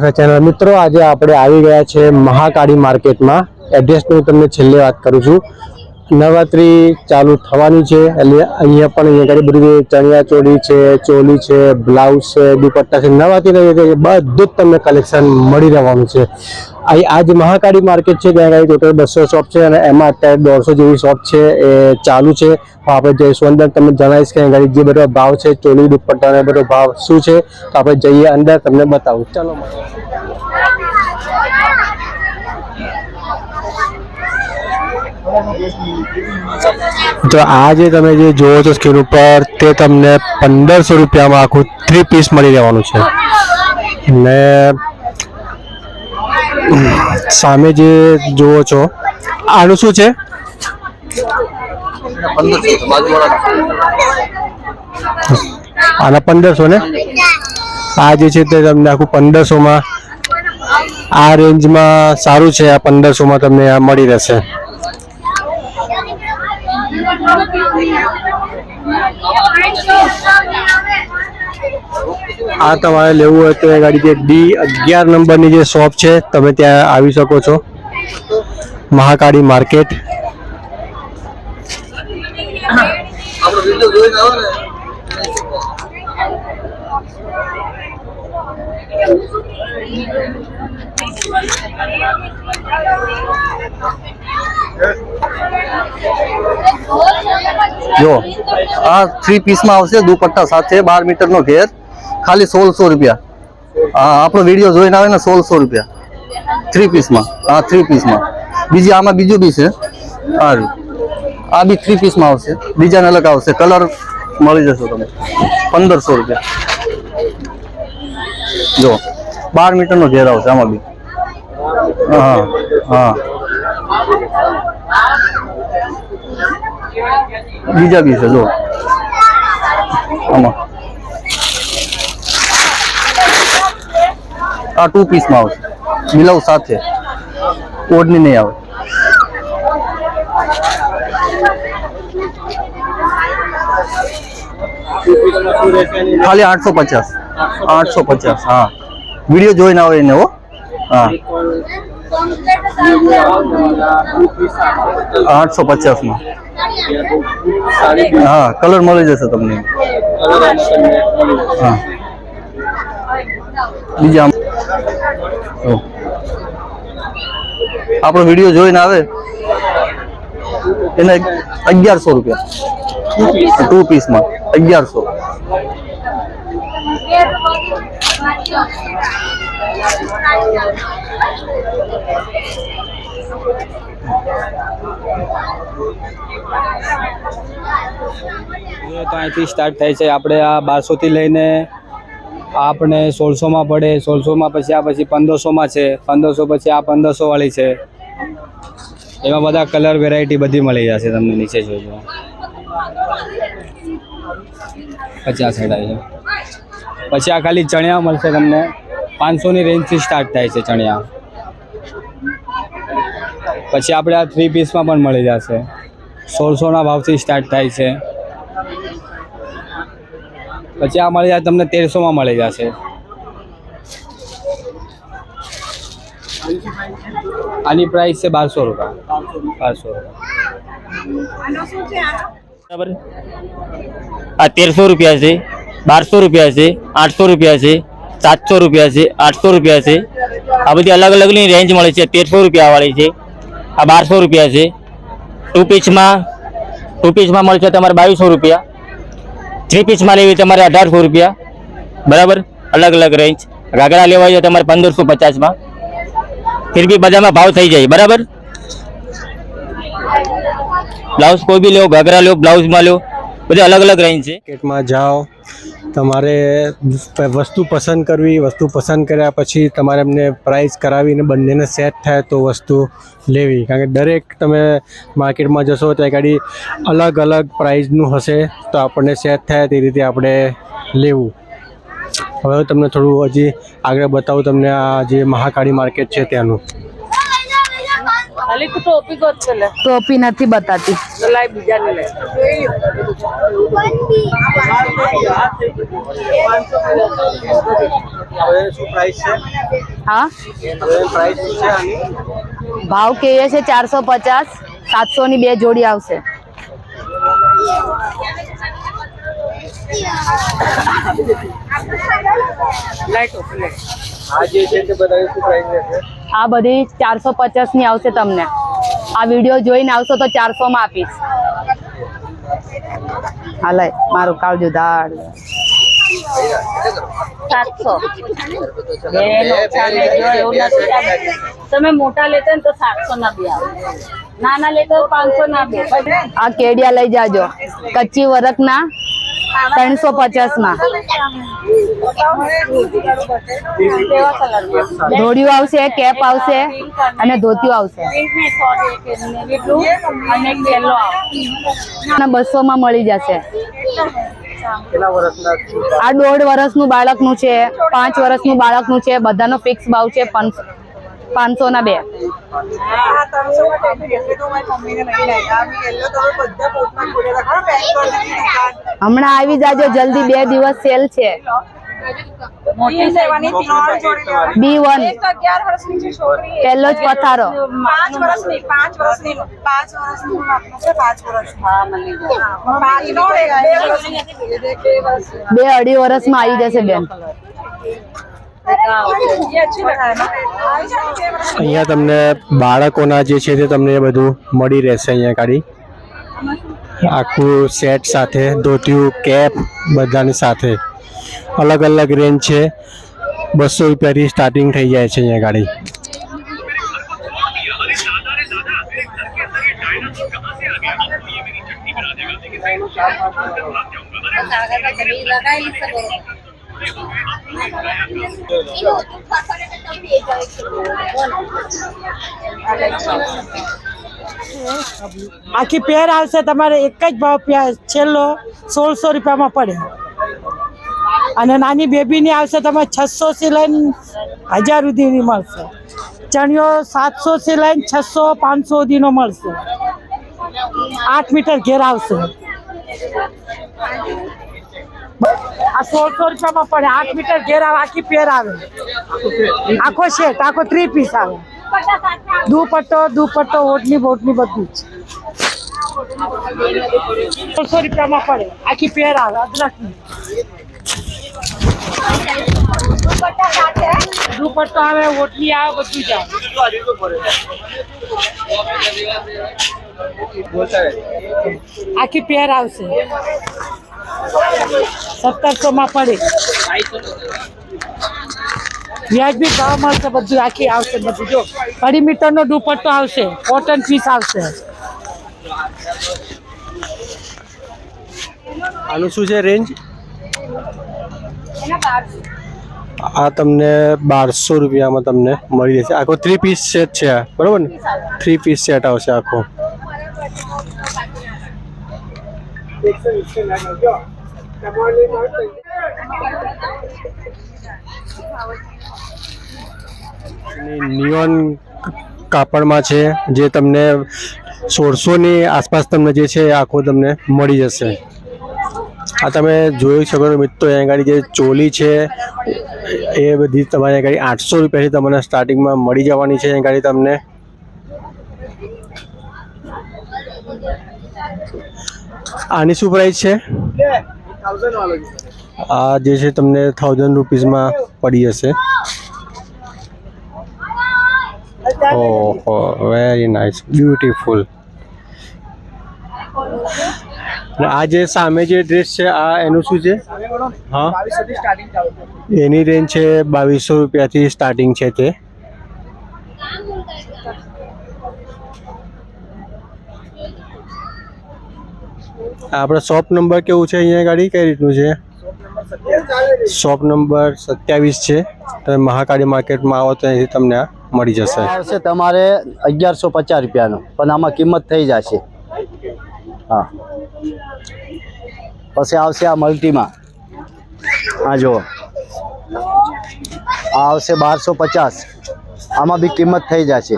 નમસ્કાર ચેનલ. મિત્રો, આજે આપણે આવી ગયા છે મહાકાળી માર્કેટમાં. એડ્રેસની તમને છેલ્લે વાત કરું છું. નવરાત્રી ચાલુ થવાની છે. એટલે અહીંયા પણ અહીંયા ઘણી બધી ચણિયા ચોળી છે, ચોલી છે, બ્લાઉઝ છે, દુપટ્ટા છે. નવરાત્રી બધું જ તમને કલેક્શન મળી રહેવાનું છે. અહીં આ જે મહાકાળી માર્કેટ છે, ત્યાં આગળ ટોટલ બસો શોપ છે અને એમાં અત્યારે દોઢસો જેવી શોપ છે, એ ચાલુ છે. આપણે જઈશું અંદર તમને જણાવીશ કે અહીં જે બધો ભાવ છે, ચોલી, દુપટ્ટાનો બધો ભાવ શું છે? તો આપણે જઈએ અંદર, તમને બતાવું. ચાલો. તો આ જે તમે જે જોવો છો સ્ક્રીન ઉપર, તે તમને પંદરસો રૂપિયામાં આખું થ્રી પીસ મળી રહેવાનું છે. ને, સામે જે જુઓ છો, આનું શું છે? આના પંદરસો ને? આ જે છે તે તમને આખું પંદરસોમાં, આ રેન્જમાં સારું છે, આ પંદરસોમાં તમને આ મળી રહેશે. આ તમારે લેવું હોય તો એ ગાડી જે ડી અગિયાર નંબરની જે શોપ છે, તમે ત્યાં આવી શકો છો. મહાકાળી માર્કેટ. જો, આ થ્રી પીસમાં આવશે, દુપટ્ટા સાથે બાર મીટરનો ઘેર. ખાલી સોળસો રૂપિયા. હા આપણો વીડિયો જોઈને આવે ને સોળસો રૂપિયા. થ્રી પીસમાં હા થ્રી પીસમાં બીજી આમાં બીજું બી છે. સારું. આ બી થ્રી પીસમાં આવશે. બીજાને અલગ આવશે. કલર મળી જશે તમને. પંદરસો રૂપિયા. જો બાર મીટરનો ઘેર આવશે આમાં બી. હા હા. બીજા બી છે જો આમાં. આ ટુ પીસમાં આવશે. બ્લાઉઝ સાથે. ઓઢની નહીં આવે. ખાલી આઠસો પચાસ. આઠસો પચાસ, હા. વીડિયો જોઈને આવે એને, હો. હા. આઠસો પચાસમાં. હા, કલર મળી જશે તમને. હા. બીજા આમ- જો. આપણો વીડિયો જોઈને આવે? એને અગિયારસો રૂપિયા. ટુ પીસમાં અગિયારસો. તો અહીંથી સ્ટાર્ટ થાય છે. આપણે આ બારસોથી લઈને આપણે સોળસોમાં પડે, સોળસોમાં પછી આ પછી પંદરસોમાં છે. પંદરસો પછી આ પંદરસો વાળી છે. એમાં બધા કલર વેરાયટી બધી મળી જશે તમને નીચે જોજો. પચાસ સાઈડ જાઓ. પછી આ ખાલી ચણિયા મળશે તમને. પાંચસોની રેન્જથી સ્ટાર્ટ થાય છે ચણિયા. પછી આપણે આ થ્રી પીસમાં પણ મળી જશે. સોળસોના ભાવથી સ્ટાર્ટ થાય છે. પછી આ મળી જાય તમને તેરસોમાં મળી જશે. આની પ્રાઇસ છે બારસો રૂપિયા. બારસો રૂપિયા. બરાબર. આ તેરસો રૂપિયા છે બારસો રૂપિયા છે આઠસો રૂપિયા છે સાતસો રૂપિયા છે આઠસો રૂપિયા છે. આ બધી અલગ અલગની રેન્જ મળે છે તેરસો રૂપિયા વાળી છે. આ બારસો રૂપિયા છે. ટુ પીચમાં ટુ પીચમાં મળશે તમારે બાવીસો રૂપિયા. થ્રી પીસમાં લેવી તમારે અઢારસો રૂપિયા. બરાબર? અલગ અલગ રેન્જ ઘાઘરા લેવા હોય તમારે પંદરસો પચાસમાં. ફિર બી બધામાં ભાવ થઈ જાય. બરાબર? બ્લાઉઝ કોઈ બી લો, ઘાઘરા લો, બ્લાઉઝમાં લો. બધી અલગ અલગ રેન્જ છે. માર્કેટમાં જાઓ. તમારે વસ્તુ પસંદ કરવી, વસ્તુ પસંદ કર્યા પછી તમારે એમને પ્રાઇસ કરાવીને બંનેને સેટ થાય તો વસ્તુ લેવી. કારણ કે દરેક તમે માર્કેટમાં જશો ત્યાં ગાડી અલગ અલગ પ્રાઇઝનું હશે તો આપણને સેટ થાય તે રીતે આપણે લેવું. હવે તમને થોડું હજી આગળ બતાવું તમને આ જે મહાકાળી માર્કેટ છે ત્યાંનું. ખાલી તો ટોપી ગોત છે લે ટોપી નથી બતાતી તો લાઈ બીજા ને લે હા ભાવ કહીએ છે ચારસો પચાસ સાતસો ની બે જોડી આવશે લાઈ ટોપી લે આ બધી ચારસો પચાસની આવશે તમને. આ વીડિયો જોઈને આવશો તો ચારસો માં આપીશ હાલે મારું કાળજુ દાળ. સાતસો. તમે મોટા લેતા ને તો સાતસો ના બી આવે. નાના લેતા પાંચસો ના બે. આ કેડિયા લઈ જાજો. કચ્ચી વરખના ત્રણસો પચાસમાં ધોળિયું આવશે કેપ આવશે અને ધોતિયું આવશે. અને બસો માં મળી જશે. આ દોઢ વર્ષનું બાળકનું છે પાંચ વર્ષનું બાળકનું છે બધાનો ફિક્સ ભાવ છે પાંચસો ના બે. હમણાં આવી જાજો જલ્દી બે દિવસ સેલ છે. મોટી બી વન. અગિયાર વર્ષની છે છોકરી. પહેલો જ પથારો. પાંચ વર્ષની વર્ષ બે અઢી વર્ષમાં આવી જશે બેન. અહીંયા તમને બાળકોના જે છે તે તમને બધું મળી રહેશે અહીંયા ગાડી. આખું સેટ સાથે, ધોતિયું કેપ બધાની સાથે. અલગ અલગ રેન્જ છે. બસો રૂપિયાથી સ્ટાર્ટિંગ થઈ જાય છે અહીંયા ગાડી. લગાવી શકો આખી પેર આવશે તમારે એક જ ભાવ છેલ્લો સોળસો રૂપિયામાં પડે અને નાની બેબીની આવશે તમે છસો થી લઈને હજાર સુધીની મળશે. ચણિયો સાતસો થી લઈને છસો પાંચસો સુધીનો મળશે. આઠ મીટર ઘેર આવશે. આ સોળસો રૂપિયામાં પડે આઠ મીટર ઘેર આવે આખી પેર આવે આખો સેટ આખો થ્રી પીસ આવે દુપટ્ટો દુપટ્ટો ઓટની બોટની બધું જ સોળસો રૂપિયામાં પડે આખી પેર આવે અદરકની દુપટ્ટો આવે ઓટલી આવે બધું જ આવે આખી પેર આવશે સત્તરસો માં પડે. વ્યાજબી ભાવ મળશે બધું આખી આવશે બધું. જો અઢી મીટર નો દુપટ્ટો આવશે કોટન પીસ આવશે. આનું શું છે રેન્જ આ તમને બારસો રૂપિયામાં તમને મળી જશે. આખો થ્રી પીસ સેટ છે બરોબર ને? થ્રી પીસ સેટ આવશે આખો. નિયોન કાપડમાં છે, જે તમને સોળસોની આસપાસ તમને જે છે આખો તમને મળી જશે. આ તમે જોઈ શકો છો મિત્રો, અહીંયા આગળ જે ચોલી છે, એ બધી તમારે આગળ આઠસો રૂપિયાથી તમને સ્ટાર્ટિંગમાં મળી જવાની છે, અહીંયા ગાડી તમને આની શું પ્રાઇસ છે? આ જે છે તમને થાઉઝન્ડ રૂપીઝમાં પડી જશે ઓહો વેરી નાઇસ બ્યુટીફુલ આ જે સામે જે ડ્રેસ છે આ એનું શું છે? હા. એની રેન્જ છે બાવીસો રૂપિયાથી સ્ટાર્ટિંગ છે તે. આપણે શોપ નંબર કેવું છે અહીંયા ગાડી? કઈ રીતનું છે? શોપ નંબર સત્યાવીસ છે. તમે મહાકાળી માર્કેટમાં આવો તો તમને આ મળી જશે. આવશે તમારે અગિયારસો પચાસ રૂપિયાનો, પણ આમાં કિંમત થઈ જશે. હા. પછી આવશે આ મલ્ટીમાં. હા જુઓ. આ આવશે બારસો પચાસ. આમાં બી કિંમત થઈ જશે.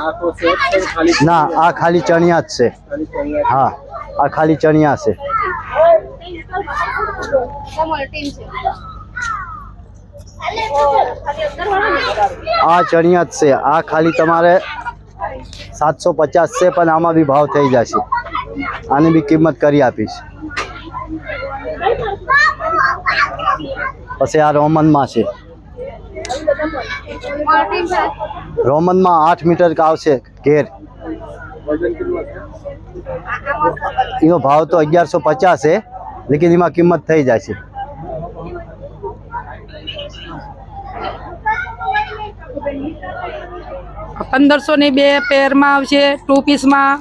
ના, આ ખાલી ચણિયા જ છે. હા, આ ખાલી ચણિયા છે. આ ચણિયા છે. આ ખાલી તમારે સાતસો પચાસ છે, પણ આમાં બી ભાવ થઈ જશે. આની બી કિંમત કરી આપીશ. પછી આ રોમનમાં છે. રોમનમાં આઠ મીટર આવશે ઘેર. એનો ભાવ તો અગિયારસો પચાસ છે. લેકિન એમાં કિંમત થઈ જાય પંદરસો ની બે પેરમાં આવશે ટુ પીસમાં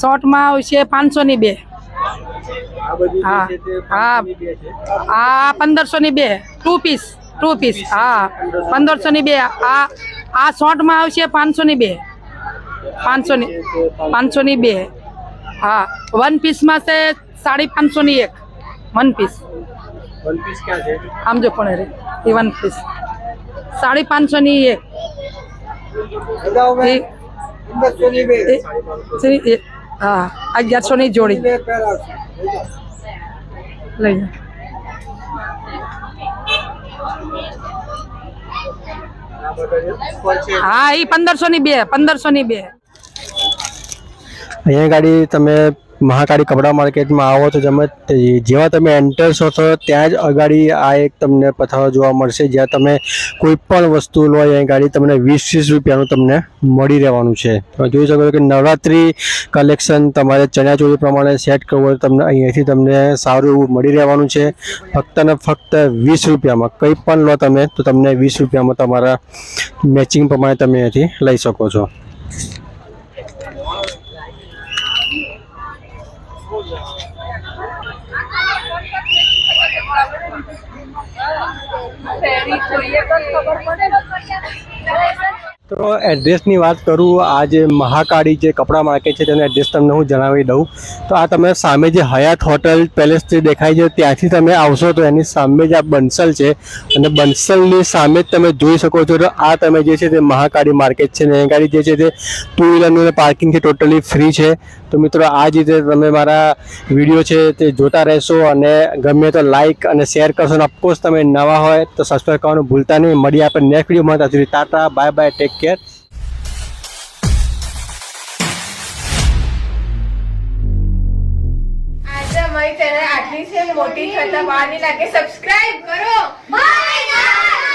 શોર્ટમાં આવશે પાંચસો ની બે. હા હા. આ પંદરસો ની બે. ટુ પીસ ટુ પીસ હા પંદરસો ની બે. આ આ શોર્ટમાં આવશે પાંચસો ની બે. પાંચસો ની પાંચસો ની બે. હા વન પીસમાં છે સાડી પાંચસો ની એક વન પીસ આમ જો પણ રે એ વન પીસ સાડી પાંચસો ની એક એ- એ- એ- એ- હા અગિયારસો ની જોડી લઈ જાઓ. હા એ પંદરસો ની બે પંદરસો ની બે અહીંયા ગાડી તમે મહાકાળી કપડા માર્કેટમાં આવો તો તમે જેવા તમે એન્ટર છો તો ત્યાં જ અગાડી આ એક તમને પથારો જોવા મળશે, જ્યાં તમે કોઈ પણ વસ્તુ લો, અહીંયા ગાડી તમને વીસ વીસ રૂપિયાનું તમને મળી રહેવાનું છે. તમે જોઈ શકો છો કે નવરાત્રિ કલેક્શન તમારે ચણિયાચોળી પ્રમાણે સેટ કરવું હોય તમને અહીંયાથી તમને સારું એવું મળી રહેવાનું છે. ફક્ત ને ફક્ત વીસ રૂપિયામાં, કંઈ પણ લો તમે તો તમને વીસ રૂપિયામાં તમારા મેચિંગ પ્રમાણે તમે અહીંયાથી લઈ શકો છો. તો એડ્રેસની વાત કરું, આ જે મહાકાળી જે કપડાં માર્કેટ છે તેનું એડ્રેસ તમને હું જણાવી દઉં. તો આ તમે સામે જે હયાત હોટલ પેલેસ જે દેખાય છે ત્યાંથી તમે આવશો તો એની સામે જ આ બંસલ છે અને બંસલની સામે જ તમે જોઈ શકો છો તો આ તમે જે છે તે મહાકાળી માર્કેટ છે ને એ ગાડી જે છે તે ટુ વ્હીલરનું પાર્કિંગ છે ટોટલી ફ્રી છે. તો મિત્રો, આ જ રીતે તમે મારા વીડિયો છે તે જોતા રહેશો અને ગમે તો લાઇક અને શેર કરશો અને ઓફકોર્સ તમે નવા હોય તો સબસ્ક્રાઈબ કરવાનું ભૂલતા નહીં. મળીએ આપણે નેક્સ્ટ વિડીયોમાં ત્યાં સુધી tata bye bye take care અમારી છે મોટી નહીં લાગે. સબસ્ક્રાઇબ કરો. બાય